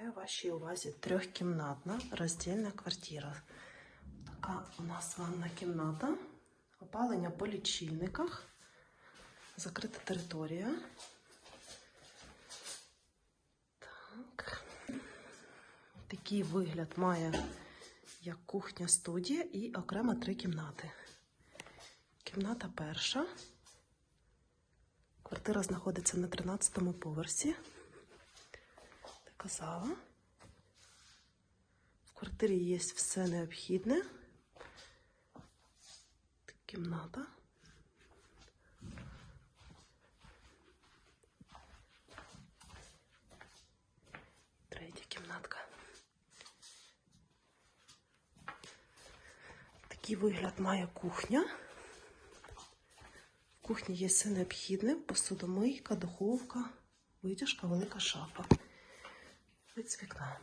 Представляю вашій увазі трьохкімнатна роздільна квартира. Така у нас ванна кімната, опалення по лічильниках, закрита територія. Так. Такий вигляд має як кухня студія і окремо три кімнати. Кімната перша. Квартира знаходиться на 13-му поверсі. Така зала. В квартирі є все необхідне. Кімната. Третя кімнатка. Такий вигляд має кухня. В кухні є все необхідне: посудомийка, духовка, витяжка, велика шафа. З вікна.